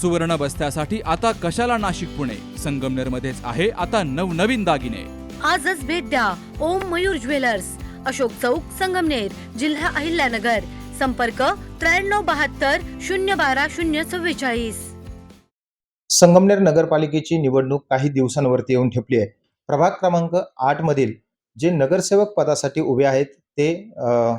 सुवर्ण बस्त्यासाठी आता कशाला नाशिक पुणे? संगमनेर मध्येच आहे आता नवनवीन दागिने. आजच भेट द्या ओम मयूर ज्वेलर्स. अशोक चौक संगमनेर जिल्हा अहिल्यानगर. संपर्क त्र्याण्णव बहात्तर शून्य बारा शून्य चव्वेचाळीस. संगमनेर नगरपालिकेची निवडणूक काही दिवसांवरती येऊन ठेपली आहे. प्रभाग क्रमांक आठ मधील जे नगरसेवक पदासाठी उभे आहेत ते अ,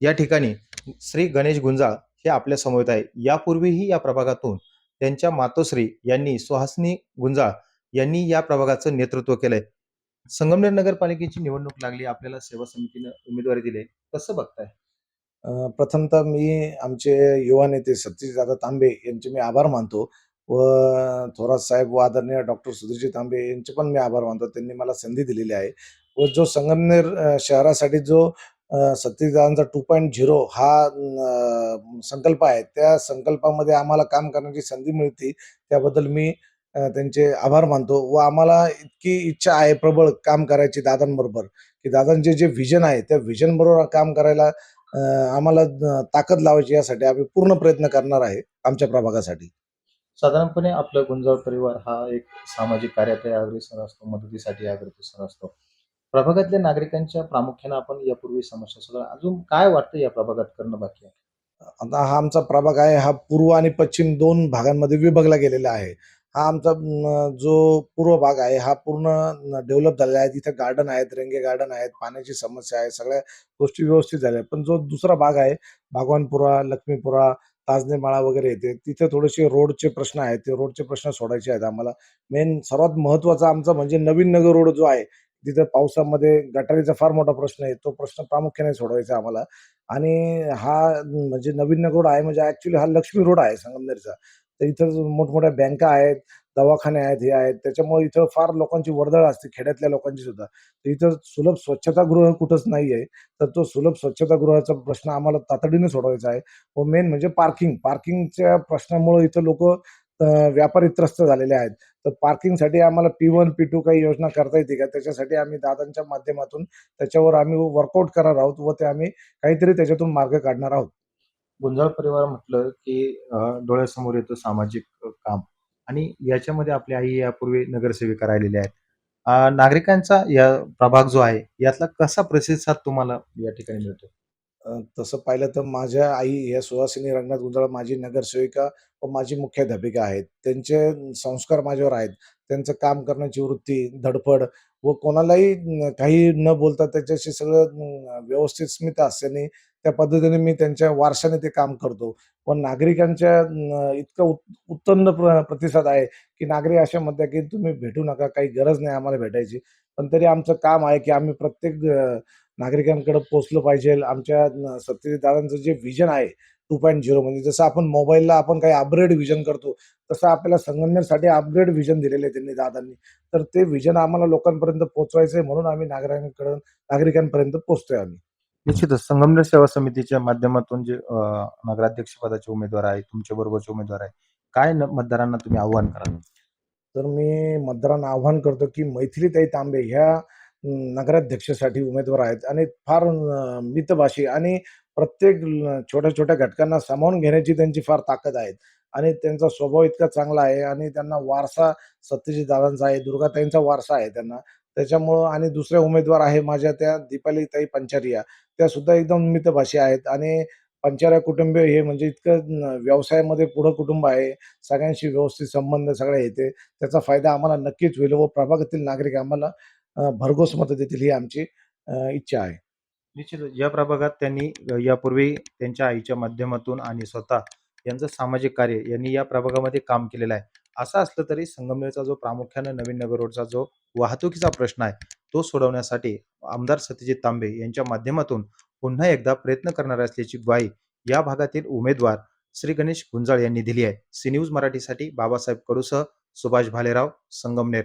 या ठिकाणी श्री गणेश गुंजाळ हे आपल्यासमोर आहे. यापूर्वीही या प्रभागातून त्यांच्या मातोश्री यांनी सुहासनी गुंजाळ यांनी या प्रभागाचं नेतृत्व केलंय. संगमनेर नगरपालिकेची निवडणूक लागली आपल्याला सेवा समितीनं उमेदवारी दिली कसं बघताय? प्रथमतः मी आमचे युवा नेते सतीशदादा तांबे यांचे मी आभार मानतो व थोरात साहेब व आदरणीय डॉक्टर सुधीरजी तांबे यांचे पण मी आभार मानतो. त्यांनी मला संधी दिलेली आहे व जो संगमनेर शहरासाठी जो अ, टू पॉईंट झिरो हा संकल्प आहे. त्या संकल्पामध्ये आम्हाला काम करण्याची संधी मिळते. त्याबद्दल मी त्यांचे आभार मानतो व आम्हाला इतकी इच्छा आहे प्रबळ काम करायची दादांबरोबर. की दादांचे जे व्हिजन आहे त्या व्हिजन बरोबर काम करायला आम्हाला ताकद लावायची यासाठी आम्ही पूर्ण प्रयत्न करणार आहे आमच्या प्रभागासाठी. साधारणपणे आपला गुंजाळ परिवार हा एक सामाजिक कार्यात अग्रेसर असतो मदतीसाठी अग्रेसर असतो. प्रभागातल्या नागरिकांच्या प्रामुख्याने आपण यापूर्वी समस्या सोडवल्या अजून काय वाटतं या प्रभागात करणं बाकी आहे? आता हा आमचा प्रभाग आहे हा पूर्व आणि पश्चिम दोन भागांमध्ये विभागला गेलेला आहे. हा आमचा जो पूर्व भाग आहे हा पूर्ण डेव्हलप झालेला आहे. तिथे गार्डन आहेत रेंगे गार्डन आहेत पाण्याची समस्या आहे सगळ्या गोष्टी व्यवस्थित झाल्या आहेत. पण जो दुसरा भाग आहे भागवानपुरा लक्ष्मीपुरा ताजने माळा वगैरे येते तिथे थोडेसे रोडचे प्रश्न आहेत. ते रोडचे प्रश्न सोडायचे आहेत आम्हाला. मेन सर्वात महत्त्वाचा आमचा म्हणजे नवीन नगर रोड जो आहे तिथं पावसामध्ये गटारीचा फार मोठा प्रश्न आहे. तो प्रश्न प्रामुख्याने सोडवायचा आम्हाला. आणि हा म्हणजे नवीन नगर रोड आहे म्हणजे ऍक्च्युली हा लक्ष्मी रोड आहे संगमनेरचा. तर इथं मोठमोठ्या बँका आहेत दवाखाने आहेत हे आहेत. त्याच्यामुळे इथं फार लोकांची वर्दळ असते खेड्यातल्या लोकांची सुद्धा. तर इथं सुलभ स्वच्छतागृह कुठंच नाही आहे तर तो सुलभ स्वच्छतागृहाचा प्रश्न आम्हाला तातडीने सोडवायचा आहे. व मेन म्हणजे पार्किंग पार्किंगच्या प्रश्नामुळे इथं लोक व्यापारी त्रस्त झालेले आहेत. तर पार्किंगसाठी आम्हाला पी वन पी टू काही योजना करता येते का? त्याच्यासाठी आम्ही दादांच्या माध्यमातून त्याच्यावर आम्ही वर्कआउट करणार आहोत व ते आम्ही काहीतरी त्याच्यातून मार्ग काढणार आहोत. गुंजाळ परिवार म्हटलं की डोळ्यासमोर येतं सामाजिक काम. आणि याच्यामध्ये आपली आई यापूर्वी नगरसेविका राहिलेल्या आहेत. नागरिकांचा या प्रभाग जो आहे यातला कसा प्रतिसाद तुम्हाला या ठिकाणी मिळतो तसं पाहिलं तर माझ्या आई या सुहासिनी रंगनाथ गुंजाळ माझी नगरसेविका व माझी मुख्याध्यापिका आहेत. त्यांचे संस्कार माझ्यावर आहेत. त्यांचं काम करण्याची वृत्ती धडपड व कोणालाही काही न बोलता त्याच्याशी सगळं व्यवस्थित स्मित असल्याने त्या पद्धतीने मी त्यांच्या वारशाने ते काम करतो. पण नागरिकांच्या इतकं उत्तन्न प्र प्रतिसाद आहे की नागरिक असे म्हणतात की तुम्ही भेटू नका काही गरज नाही आम्हाला भेटायची. पण तरी आमचं काम आहे की आम्ही प्रत्येक नागरिकांकडे पोहोचलं पाहिजे. आमच्या दादांचं जे विजन आहे टू पॉईंट झिरो म्हणजे जसं आपण मोबाईलला आपण काही अपग्रेड विजन करतो तसं आपल्याला संगमनेरसाठी अपग्रेड विजन दिलेलं आहे त्यांनी दादांनी. तर ते विजन आम्हाला लोकांपर्यंत पोहोचवायचं आहे म्हणून आम्ही नागरिकांकडे नागरिकांपर्यंत पोहोचतोय आम्ही. निश्चितच. संगमनेर सेवा समितीच्या माध्यमातून जे नगराध्यक्ष पदाचे उमेदवार आहे तुमच्या बरोबरचे उमेदवार आहे काय मतदारांना तुम्ही आव्हान कराल? तर मी मतदारांना आव्हान करतो की मैथिलीताई तांबे ह्या नगराध्यक्षासाठी उमेदवार आहेत. आणि फार मितभाषी आणि प्रत्येक छोट्या छोट्या घटकांना सामावून घेण्याची त्यांची फार ताकद आहे. आणि त्यांचा स्वभाव इतका चांगला आहे आणि त्यांना वारसा सत्यजित दादांचा आहे दुर्गाताईंचा वारसा आहे त्यांना. त्याच्यामुळं आणि दुसऱ्या उमेदवार आहे माझ्या त्या दीपालीताई पंचारिया. त्या सुद्धा एकदम मितभाषी आहेत आणि पंचारा कुटुंबीय हे म्हणजे इतकं व्यवसायामध्ये पुढं कुटुंब आहे. सगळ्यांशी व्यवस्थित संबंध सगळे येते. त्याचा फायदा आम्हाला नक्कीच होईल व प्रभागातील नागरिक आम्हाला भरघोस मतं देतील ही आमची इच्छा आहे. निश्चितच या प्रभागात त्यांनी यापूर्वी त्यांच्या आईच्या माध्यमातून आणि स्वतः यांचं सामाजिक कार्य यांनी या प्रभागामध्ये काम केलेलं आहे. असं असलं तरी संगमनेरचा जो प्रामुख्यानं नवीन नगर रोडचा जो वाहतुकीचा प्रश्न आहे तो सोडवण्यासाठी आमदार सत्यजित तांबे यांच्या माध्यमातून पुन्हा एकदा प्रयत्न करणार असल्याची ग्वाही या भागातील उमेदवार श्री गणेश गुंजाळ यांनी दिली आहे. सी न्यूज मराठीसाठी बाबासाहेब कडूसह सुभाष भालेराव संगमनेर.